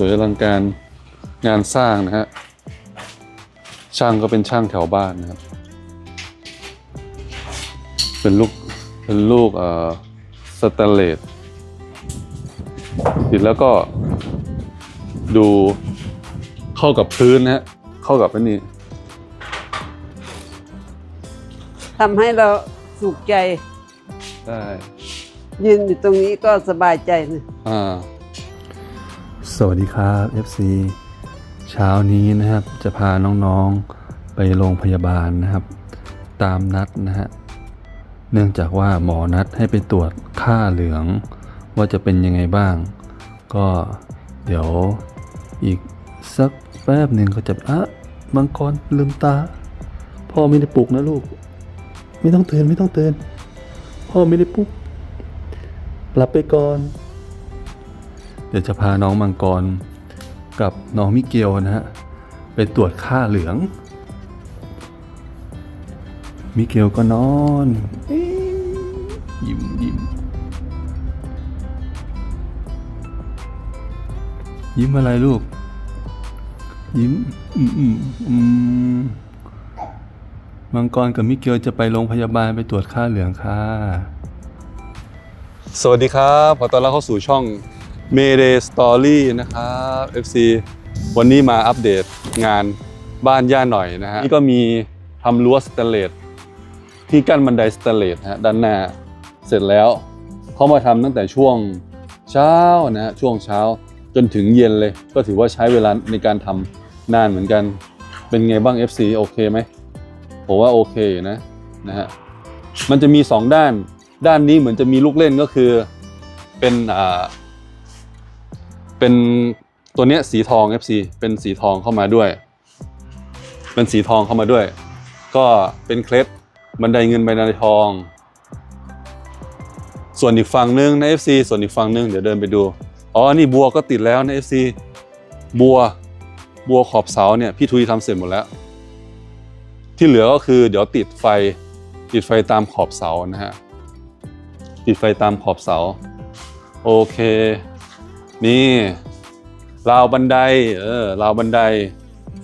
สวยอลังการงานสร้างนะฮะ ช่างก็เป็นช่างแถวบ้านนะครับ เป็นลูก เป็นลูกเอ่อสแตนเลสติดแล้วก็ดูเข้ากับพื้นนะฮะ เข้ากับอันนี้ทำให้เราสุขใจ ได้ ยืนอยู่ตรงนี้ก็สบายใจนะ อ่า สวัสดีครับ FC เช้านี้นะครับจะพาน้องๆไปโรงพยาบาลนะครับ ตามนัดนะฮะเนื่องจากว่าหมอนัดให้ไปตรวจค่าเหลือง ว่าจะเป็นยังไงบ้าง ก็เดี๋ยวอีกสักแป๊บหนึ่งก็จะอะมังกรลืมตา พ่อไม่ได้ปลุกนะลูก ไม่ต้องเตือนไม่ต้องเตือนพ่อไม่ได้ปลุกหลับไปก่อน เดี๋ยวจะพาน้องมังกรกับน้องมิเกลนะฮะไปตรวจค่าเหลือง มิเกลก็นอนยิ้มยิ้มยิ้มอะไรลูก ยิ้ม อืมอืมอืมมังกรกับมิเกลจะไปโรงพยาบาลไปตรวจค่าเหลืองค่ะ สวัสดีครับ ขอต้อนรับเข้าสู่ช่อง Mayday Story นะครับ FC วันนี้มาอัปเดตงานบ้านย่าหน่อยนะฮะนี่ก็มีทำรั้วสแตนเลสที่กั้นบันไดสแตนเลสฮะด้านหน้าเสร็จแล้วเขามาทำตั้งแต่ช่วงเช้านะฮะช่วงเช้าจนถึงเย็นเลย ก็ถือว่าใช้เวลาในการทำนานเหมือนกัน เป็นไงบ้าง FC โอเคไหมผมว่าโอเคนะนะฮะมันจะมีสองด้าน ด้านนี้เหมือนจะมีลูกเล่นก็คือเป็นอ่า เป็นตัวเนี้ยสีทอง FC เป็นสีทองเข้ามาด้วย เป็นสีทองเข้ามาด้วย ก็เป็นเคล็ดบันไดเงินบันไดทอง ส่วนอีกฝั่งหนึงใน FC ส่วนอีกฝั่งหนึงเดี๋ยวเดินไปดูอ๋อนี่บัวก็ติดแล้วใน FC บัวบัวขอบเสาเนี่ยพี่ทุยทำเสร็จหมดแล้ว ที่เหลือก็คือเดี๋ยวติดไฟติดไฟตามขอบเสานะฮะติดไฟตามขอบเสา โอเค นี่ราวบันไดเออราวบันได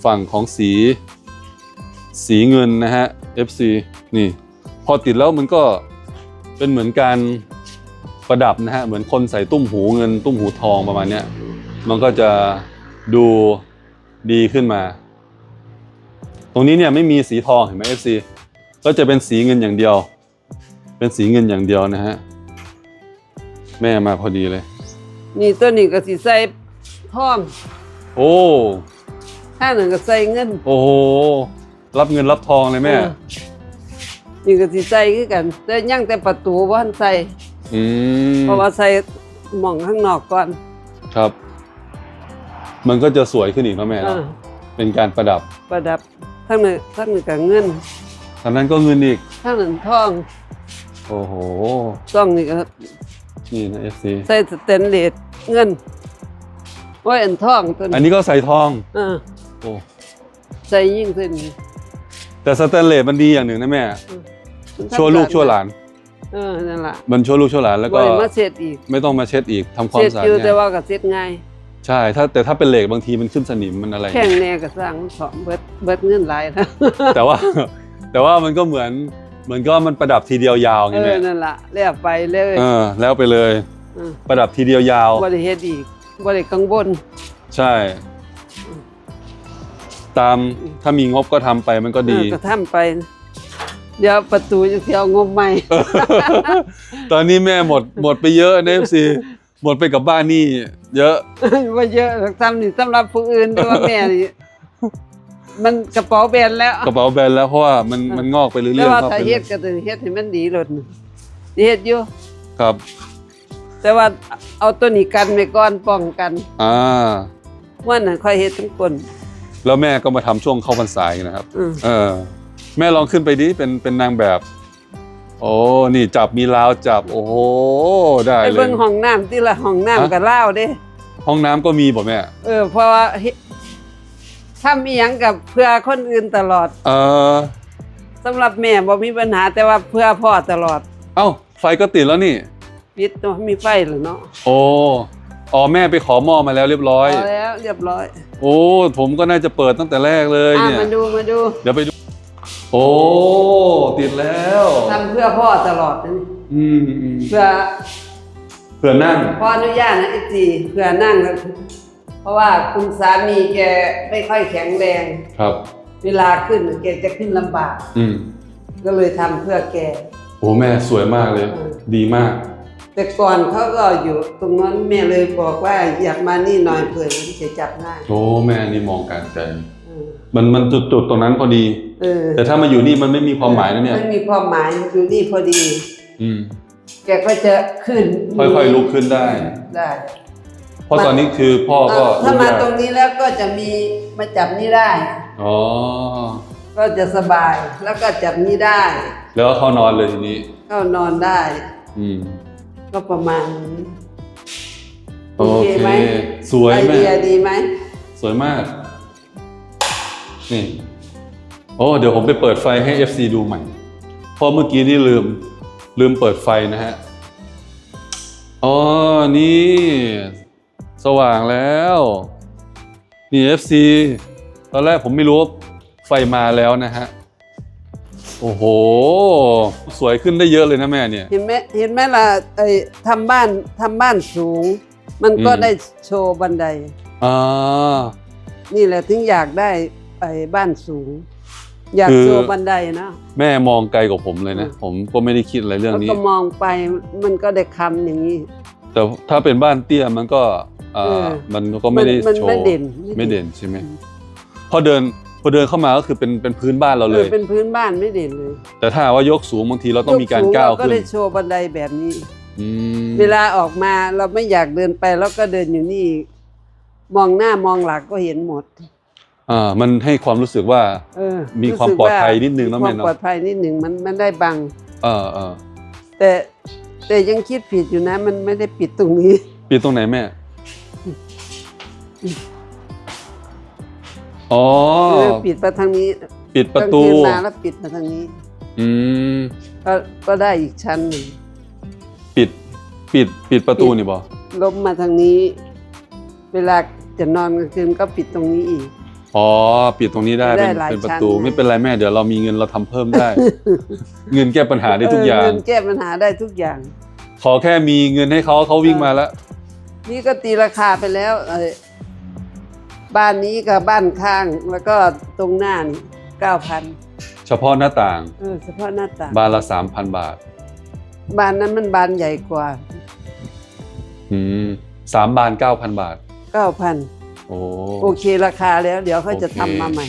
ฝั่งของสี สีเงินนะฮะ FC นี่ พอติดแล้วมันก็เป็นเหมือนการประดับนะฮะ เหมือนคนใส่ตุ้มหูเงิน ตุ้มหูทองประมาณเนี้ยมันก็จะดูดีขึ้นมา ตรงนี้เนี่ยไม่มีสีทองเห็นไหม FC ก็จะเป็นสีเงินอย่างเดียว เป็นสีเงินอย่างเดียวนะฮะ แม่มาพอดีเลย นี่ตัวนี้ก็สิใส่ทองโอ้ ข้างหนึ่งก็ใส่เงิน โอ้โห รับเงินรับทองเลยแม่ เออ นี่ก็สิใส่คือกัน แต่ยังแต่ประตูบ่ทันใส่ อืมเพราะว่าใส่หม่องข้างนอกก่อนครับ มันก็จะสวยขึ้นอีกเนอะแม่เอเนอะอเป็นการประดับประดับทั้งนั้นทั้งนี้ก็เงินทางนั้นก็เงินอีก ทั้งนั้นทอง โอ้โห ต้องนี่ก็ นี่นะเอฟซีใส่สแตนเลสเงินโอ้ยอันทองตัวอันนี้นี้ก็ใส่ทองเออโอ้ใส่ยิ่งขึ้น แต่สแตนเลสมันดีอย่างหนึ่งนะแม่ ชั่วลูกชั่วหลาน เออนั่นล่ะมันชั่วลูกชั่วหลานแล้วก็บ่ได้มาเสร็จอีกไม่ต้องมาเช็ดอีกทำความเสร็จสะอาดอยู่แต่ง่ายว่าก็เสร็จง่ายใช่ถ้าแต่ถ้าเป็นเหล็กบางทีมันขึ้นสนิมมันอะไร แข่งแน่ก็สร้างมันสองเบิดเบิดเงินหลายแล้วแต่ว่า แต่ว่ามันก็เหมือน เหมือนก็มันประดับทีเดียวยาวไงเออแม่นั่นล่ะแล้วไปเลยเออ แล้วไปเลยเออประดับทีเดียวยาว บ่ได้เฮ็ดอีกบ่ได้กังวล ใช่ ตามถ้ามีงบก็ทำไปมันก็ดี เออก็ทำไป เดี๋ยวประตูจะสิเอางบใหม่ ตอนนี้แม่หมดหมดไปเยอะนะเอฟซีหมดไปกับบ้านนี่ เยอะ ว่าเยอะหรอกทำนี่สำหรับผู้อื่นแต่ว่าแม่นี่ มันกระเป๋าแบนแล้วกระเป๋าแบนแล้วเพราะว่ามันมันงอกไปเรื่อยแต่ๆว่าครับถ้าเฮ็ดก็ต้องเฮ็ดให้มันดีโลดน่ะสิเฮ็ดอยู่ ครับ แต่ว่าเอาตัวนี้กันไว้ก่อนป้องกันอ่า ว่าน่ะค่อยเฮ็ดทั้งคนแล้วแม่ก็มาทำช่วงเข้าพรรษาอีกนะครับ อืมเออ แม่ลองขึ้นไปดิเป็นเป็นนางแบบ โอ้นี่จับมีราวจับ โอ้โหได้ไปเลเบิ่ยงห้องน้ำที่ละห้องน้ำฮะ ก็ลาวเด้ ห้องน้ำก็มีบ่แม่ เออเพราะว่าเฮ็ด ทำอีหยังกับเพื่อคนอื่นตลอดเออสำหรับแม่บ่มีปัญหาแต่ว่าเพื่อพ่อตลอดเอ้าไฟก็ติดแล้วนี่ ปิดตัวมีไฟแล้วเนาะโอ้อ๋อแม่ไปขอหม้อมาแล้วเรียบร้อยพอแล้วเรียบร้อยโอ้ ผมก็น่าจะเปิดตั้งแต่แรกเลยอะเนี่ย มาดูมาดูเดี๋ยวไปดู โอ้ ติดแล้ว ทำเพื่อพ่อตลอดนะนี่อืมอืมเพื่อเผื่อนั่ง พ่ออนุญาตนะไอจีเพื่อนั่งแล้ว เพราะว่าคุณสามีแกไม่ค่อยแข็งแรง ครับ เวลาขึ้นแกจะขึ้นลำบาก อืมก็เลยทำเพื่อแก โอ้แม่สวยมากเลยอืมดีมาก แต่ก่อนเขาก็อยู่ตรงนั้นแม่เลยบอกว่าอยากมานี่หน่อยเผื่อมันจะจับง่ายโอ้แม่นี่มองการใจ เออมันมันจุดจุดตรงนั้นพอดี เออแต่ถ้ามาอยู่นี่มันไม่มีความหมายนะเนี่ยไม่มีความหมายอยู่นี่พอดี อืม แกก็จะขึ้นค่อยๆลุกขึ้นได้ ได้ เพราะตอนนี้คือพ่อก็ถ้ามาลุกได้ตรงนี้แล้วก็จะมีมาจับนี่ได้อ๋อก็จะสบายแล้วก็จับนี่ได้ แล้วก็เข้านอนเลยทีนี้ก็นอนได้ อืมก็ประมาณนี้โอเคไหมสวยไอแม่เดียดีไหมสวยมาก นี่ โอ้เดี๋ยวผมไปเปิดไฟให้ FC ดูใหม่ เพราะเมื่อกี้นี่ลืมลืมเปิดไฟนะฮะ อ๋อ นี่ สว่างแล้ว นี่ FC ตอนแรกผมไม่รู้ว่าไฟมาแล้วนะฮะ โอ้โห สวยขึ้นได้เยอะเลยนะแม่เนี่ย เห็นไหมเห็นไหมล่ะไอ้ทำบ้านทำบ้านสูง มันก็อืม ได้โชว์บันได อ่า นี่แหละถึงอยากได้ไอ้บ้านสูง อยากคือ โชว์บันไดนะแม่มองไกลกว่าผมเลยนะ ผมก็ไม่ได้คิดอะไรเรื่องแล้วนี้ ก็มองไปมันก็ได้คำอย่างนี้ แต่ถ้าเป็นบ้านเตี้ยมันก็อ่าเออ มันก็ไม่ได้มันโชว์ไม่เด่นไม่เด่นใช่ไหมพอเดินพอเดินเข้ามาก็คือเป็นเป็นพื้นบ้านเราเลเอยอเป็นพื้นบ้านไม่เด่นเลย แต่ถ้าหากว่ายกสูงบางทีเราต้องมีการยสูก้าวเก็ขึ้นได้โชว์บันไดแบบนี้อืมเวลาออกมาเราไม่อยากเดินไปแล้วก็เดินอยู่นี่ มองหน้ามองหลังก็เห็นหมดอ่ามันให้ความรู้สึกว่าเออมีความรู้สึกปลอดภัยนิดนึงมีนะคแม่วามเนอะปลอดภัยนิดหนึ่งมันมันได้บังเออเออแต่แต่ยังคิดผิดอยู่นะ มันไม่ได้ปิดตรงนี้ ปิดตรงไหนแม่ อ๋อเออปิดมาทางนี้ปิดประตู กลางคืนมาแล้วปิดมาทางนี้ อืม ก็ก็ได้อีกชั้นหนึ่งปิด ปิด ปิดประตูนี่บอล้มมาทางนี้ เวลาจะนอนกลางคืนก็ปิดตรงนี้อีก อ๋อ ปิดตรงนี้ได้ได้เป็นหลายเป็นประชั้นตูนะ ไม่เป็นไรแม่ เดี๋ยวเรามีเงินเราทำเพิ่มได้ เงินแก้ปัญหาได้ทุกอย่าง เเงินแก้ปัญหาได้ทุกอย่าง ขอแค่มีเงินให้เขาเขาวิ่งมาแล้ว นี่ก็ตีราคาไปแล้วเอ่อ บ้านนี้กับบ้านข้างแล้วก็ตรงหน้านี่เก้าพันเฉพาะหน้าต่าง เออเฉพาะหน้าต่างบานละสามพันบาทบ้านนั้นมันบานใหญ่กว่าอืมสามบานเก้าพันบาท เก้าพันโอ้โอเคราคาแล้ว เดี๋ยวเขาจะโอเคทำมาใหม่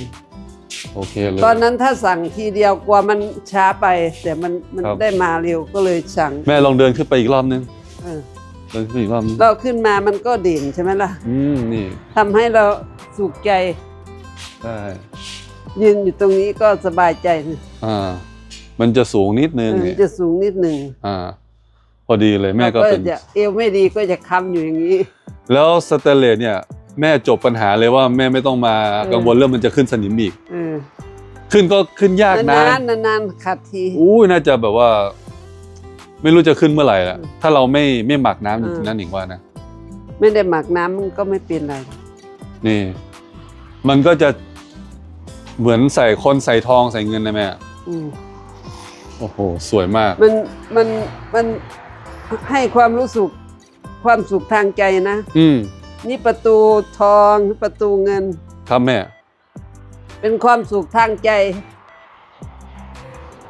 โอเคเลย ตอนนั้นถ้าสั่งทีเดียวกลัวมันช้าไป แต่มันมันครับ ได้มาเร็วก็เลยสั่งแม่ลองเดินขึ้นไปอีกรอบนึง เออ เดินขึ้นอีกรอบนึงเราขึ้นมามันก็เด่นใช่ไหมล่ะอืมนี่ทำให้เราสุขใจได้ยืนอยู่ตรงนี้ก็สบายใจนะอ่า มันจะสูงนิดนึงเออเนี่ยจะสูงนิดหนึ่งอ่า พอดีเลยแม่ก็เป็น จะเอวไม่ดีก็จะค้ำอยู่อย่างนี้ แล้วสเตนเลสเนี่ยแม่จบปัญหาเลยว่าแม่ไม่ต้องมาเออ กังวลเรื่องมันจะขึ้นสนิมอีก เออขึ้นก็ขึ้นยากนะนานๆนานๆขัดที อุ้ยน่าจะแบบว่า ไม่รู้จะขึ้นเมื่อไหร่ละอืมถ้าเราไม่ไม่หมักน้ำอยู่อืมที่นั่นอีกว่านะไม่ได้หมักน้ำมันก็ไม่เป็นไรนี่ มันก็จะเหมือนใส่คนใส่ทองใส่เงินนะแม่อืมโอ้โหสวยมาก มันมันมันให้ความรู้สึกความสุขทางใจนะ อืมนี่ประตูทองประตูเงิน ครับแม่ เป็นความสุขทางใจ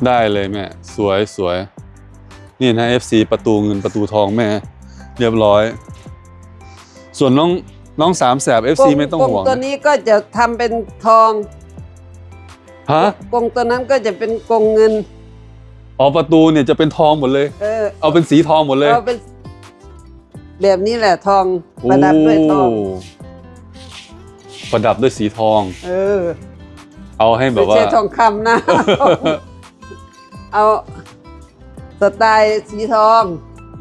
ได้เลยแม่ สวยสวย นี่นะ FC ประตูเงินประตูทองแม่ เรียบร้อย ส่วนน้องน้องสามแสบ FC ไม่ต้องกรงห่วงตัวนะนี้ก็จะทำเป็นทองฮะกรงตัวนั้นก็จะเป็นกรงเงินอ๋อประตูเนี่ยจะเป็นทองหมดเลย เออ เอาเป็นสีทองหมดเลยเอาเป็นแบบนี้แหละทองประดับด้วยทองโประดับด้วยสีทอง เออ เอาให้แบไม่บว่าใช่ทองคำนะ เอา สไตล์สีทอง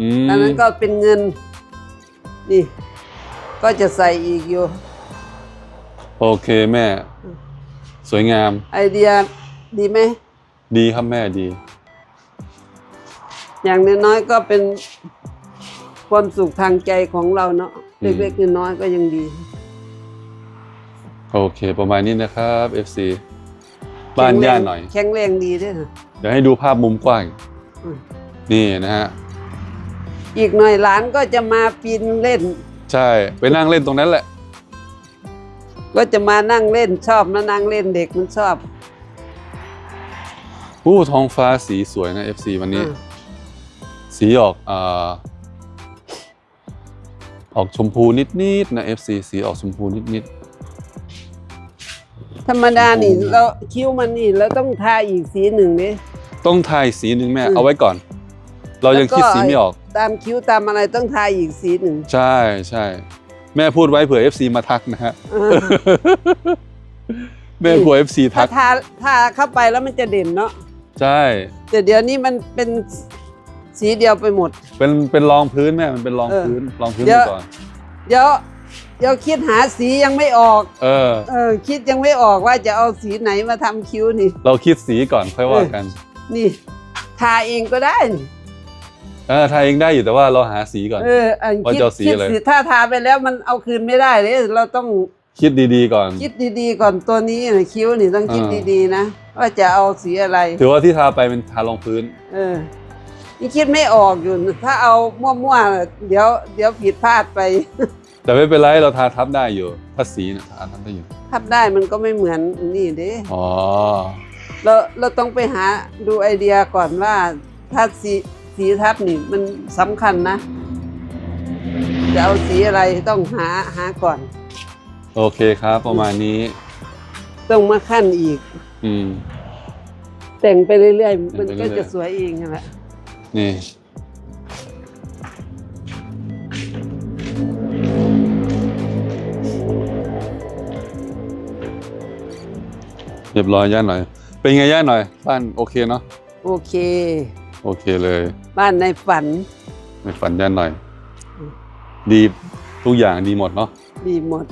อืมอันนั้นก็เป็นเงิน นี่ ก็จะใส่อีกอยู่ โอเคแม่ สวยงาม ไอเดียดีไหม ดีครับแม่ดี อย่างน้อยๆก็เป็นความสุขทางใจของเราเนาะอืม เล็กๆน้อยๆก็ยังดี โอเค ประมาณนี้นะครับ FC บ้านย่าหน่อย แข็งแรงดีด้วยนะเดี๋ยวให้ดูภาพมุมกว้างอืม นี่นะฮะ อีกหน่อยหลานก็จะมาปีนเล่น ใช่ ไปนั่งเล่นตรงนั้นแหละ ก็จะมานั่งเล่นชอบมานั่งเล่นเด็กมันชอบอู้ท้องฟ้าสีสวยนะ FC วันนี้อ่าสีออกอ่าออกชมพูนิดๆนะ FC สีออกชมพูนิดธรรมดานี่โอ้โหเราคิ้วมันนี่เราต้องทาอีกสีหนึ่งนี่ๆ ต้องทายสีหนึ่งแม่อืมเอาไว้ก่อน เรายังคิดสีไม่ออก ตามคิ้วตามอะไรต้องทาอีกสีหนึ่ง ใช่ใช่แม่พูดไว้เผื่อ FC มาทักนะฮะเออแม่กลัว FC ถ้าทักทาทาเข้าไปแล้วมันจะเด่นเนาะใช่ แต่เดี๋ยวนี้มันเป็นสีเดียวไปหมด เป็นเป็นรองพื้นแม่มันเป็นรองเออพื้นรองพื้นเดี๋ไปยวก่อน เดี๋ยวเดี๋ยวคิดหาสียังไม่ออก เออ เออ คิดยังไม่ออกว่าจะเอาสีไหนมาทำคิ้วนี่ เราคิดสีก่อนค่อยว่ากัน นี่ ทาเองก็ได้นี่เออทายเองได้อยู่แต่ว่าเราหาสีก่อน เอออันว่าคิดจะเอาสีคิดอะไร สิถ้าทาไปแล้วมันเอาคืนไม่ได้เลยเราต้องคิดดีๆก่อน คิดดีๆก่อนตัวนี้น่ะคิ้วนี่ต้องคิดอ่า ดีๆนะว่าจะเอาสีอะไร ถือว่าที่ทาไปเป็นทารองพื้น เออนี่คิดไม่ออกอยู่ถ้าเอามั่วๆเดี๋ยวเดี๋ยวผิดพลาดไป แต่ไม่เป็นไรเราทาทับได้อยู่ถ้าสีเนี่ยทาทับได้อยู่ ทับได้มันก็ไม่เหมือนนี่เด้ อ๋อ เราเราต้องไปหาดูไอเดียก่อนว่าถ้าสีสีทับนี่มันสำคัญนะ จะเอาสีอะไรต้องหาหาก่อน โอเคครับ ประมาณนี้ ต้องมาขั้นอีก อืม แต่งไปเรื่อยๆ มันแต่งไปก็เรื่อยๆจะสวยเองนั่นแหละ นี่ เรียบร้อยย่าหน่อย เป็นไงย่าหน่อยบ้านโอเคเนาะโอเค โอเคเลย บ้านในฝัน ในฝันย่าหน่อยอืมดีทุกอย่างดีหมดเนาะดีหมด